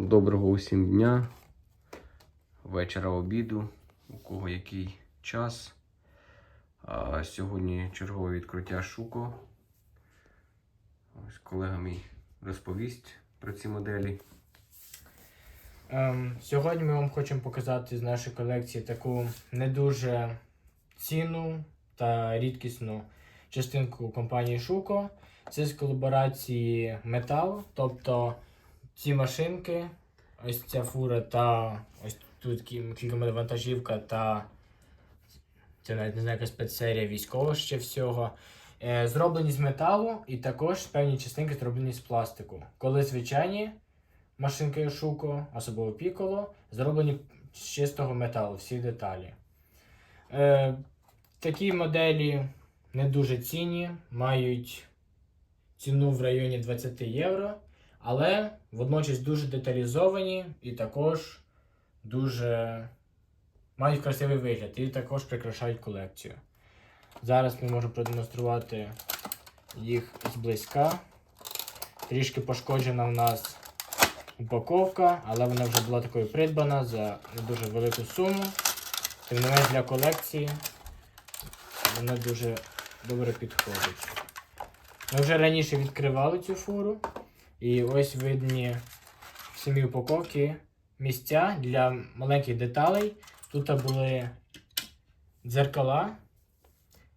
Доброго усім дня, вечора обіду, у кого який час. А сьогодні чергове відкриття Шуко. Ось колега мій розповість про ці моделі. Ем, сьогодні ми вам хочемо показати з нашої колекції таку не дуже цінну та рідкісну частинку компанії Шуко. Це з колаборації метал. Тобто ці машинки, ось ця фура та ось тут кі- кількомовантажівка та це навіть не знаю, яка спецсерія військового ще всього. Е, зроблені з металу і також певні частинки зроблені з пластику. Коли звичайні машинки Шуко, особливо Піколо, зроблені з чистого металу, всі деталі. Е, такі моделі не дуже цінні, мають ціну в районі 20 євро, але водночас дуже деталізовані і також дуже мають красивий вигляд і також прикрашають колекцію. Зараз ми можемо продемонструвати їх зблизька. Трішки пошкоджена в нас упаковка, але вона вже була такою придбана за дуже велику суму. Тим не менш для колекції вона дуже добре підходить. Ми вже раніше відкривали цю фуру, і ось видні в самій упаковці місця для маленьких деталей. Тут були дзеркала,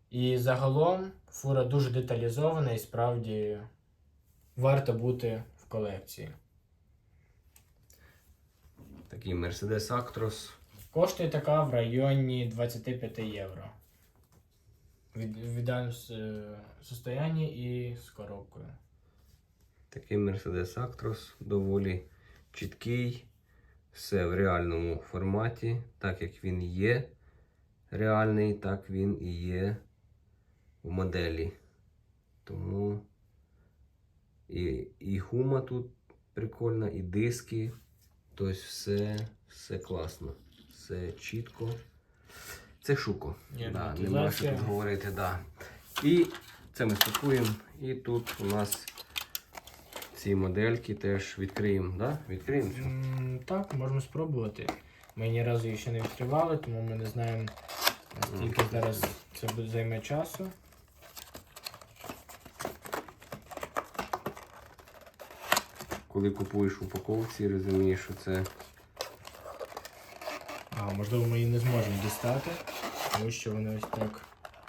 і загалом фура дуже деталізована і справді варто бути в колекції. Такий Mercedes Actros. Коштує така в районі 25 євро. Від, в ідеальному состоянні і з коробкою. Такий Mercedes Actros доволі чіткий, все в реальному форматі, так як він є реальний, так він і є в моделі. Тому і, і гума тут прикольна, і диски. Тобто все, все класно, все чітко. Це шуко. Є Да, нема що тут говорити, да. І це ми спакуємо. І тут у нас ці модельки теж відкриємо. Да? Відкриємо цю. М, Так, можемо спробувати. Ми ні разу її ще не відкривали, тому ми не знаємо, наскільки зараз це буде займе часу. Коли купуєш упаковці, розумієш, що це А, можливо, ми її не зможемо дістати, тому що вона ось так.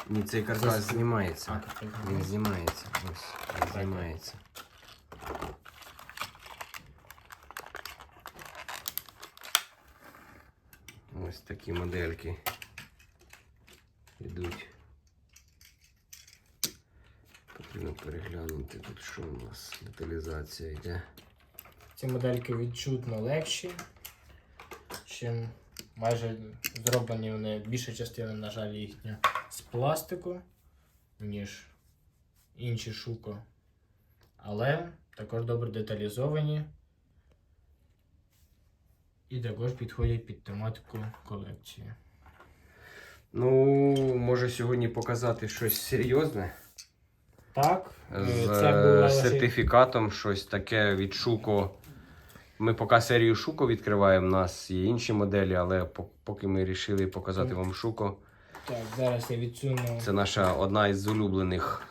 ні, цей каркас знімається. А, каркас Він знімається. знімається. Ось, він знімається. Ось такі модельки йдуть. Потрібно переглянути тут, що у нас деталізація йде. Ці модельки відчутно легші, чим майже зроблені вони більша частина, на жаль, їхня з пластику, ніж інші шуко. Але також добре деталізовані і також підходять під тематику колекції. Ну, може сьогодні показати щось серйозне. Так, е, з це була е, сертифікатом, щось таке від Шуко. Ми поки серію Шуко відкриваємо. У нас є інші моделі, але поки ми вирішили показати вам Шуко. Так, зараз я відсуну. Це наша одна із улюблених.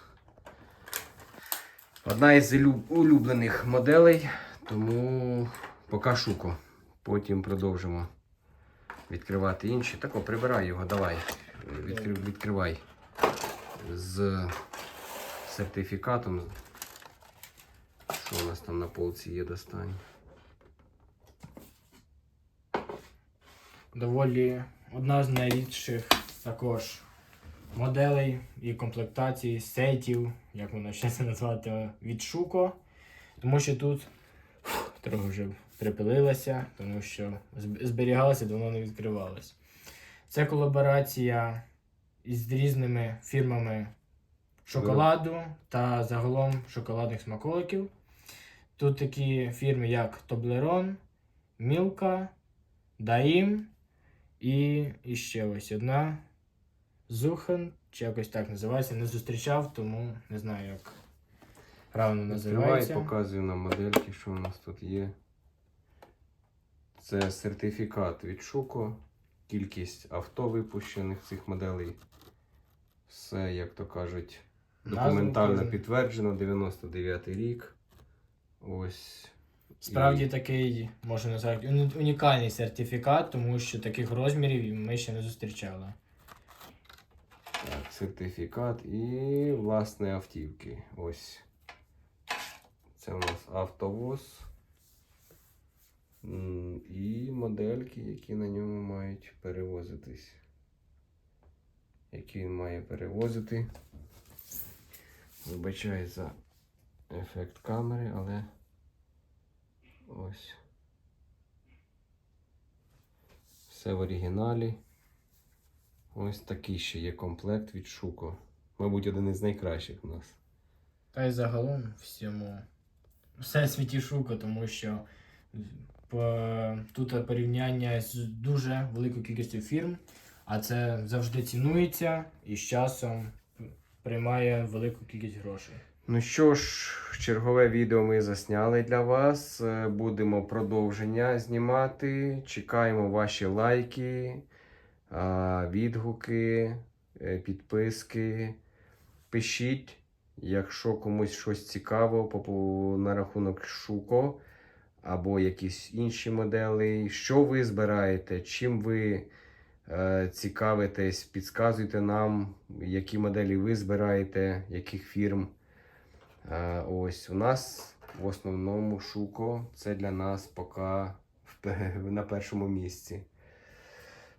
Одна із улюблених моделей. Тому поки Шуко. Потім продовжимо відкривати інші. Тако, прибирай його, давай. Відкрив, відкривай. З сертифікатом. Що у нас там на полці є достань? доволі одна з найрідших також моделей і комплектацій сетів, як воно ще це назвати, від Шуко. Тому що тут трохи вже припилилася, тому що зб- зберігалася, давно не відкривалась. Це колаборація із різними фірмами шоколаду та загалом шоколадних смаколиків. Тут такі фірми, як Toblerone, Milka, Daim і, і ще ось одна Зухен, чи якось так називається. Не зустрічав, тому не знаю, як правильно Відкривай, називається. показую нам модельки, що у нас тут є. Це сертифікат від Шуко, кількість авто випущених цих моделей. Все, як то кажуть, документально підтверджено, 99 рік. Ось. Справді І- такий, можна назвати, унікальний сертифікат, тому що таких розмірів ми ще не зустрічали. Так, сертифікат і власне автівки. Ось. Це у нас автовоз. І модельки, які на ньому мають перевозитись. Які він має перевозити. Вибачаю за ефект камери, але ось. Все в оригіналі. Ось такий ще є комплект від Шуко. Мабуть, один із найкращих у нас. Та й загалом всьому всесвіті шука, тому що тут порівняння з дуже великою кількістю фірм, а це завжди цінується і з часом приймає велику кількість грошей. Ну що ж, чергове відео ми засняли для вас. Е, Будемо продовження знімати. Чекаємо ваші лайки, відгуки, е, підписки. Пишіть, якщо комусь щось цікаво на рахунок Шуко або якісь інші моделі. Що ви збираєте? Чим ви е, цікавитесь? Підказуйте нам, які моделі ви збираєте, яких фірм. Е, Ось у нас в основному шуко. Це для нас поки на першому місці.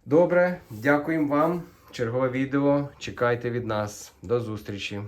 Добре, дякуємо вам. Чергове відео. Чекайте від нас. До зустрічі.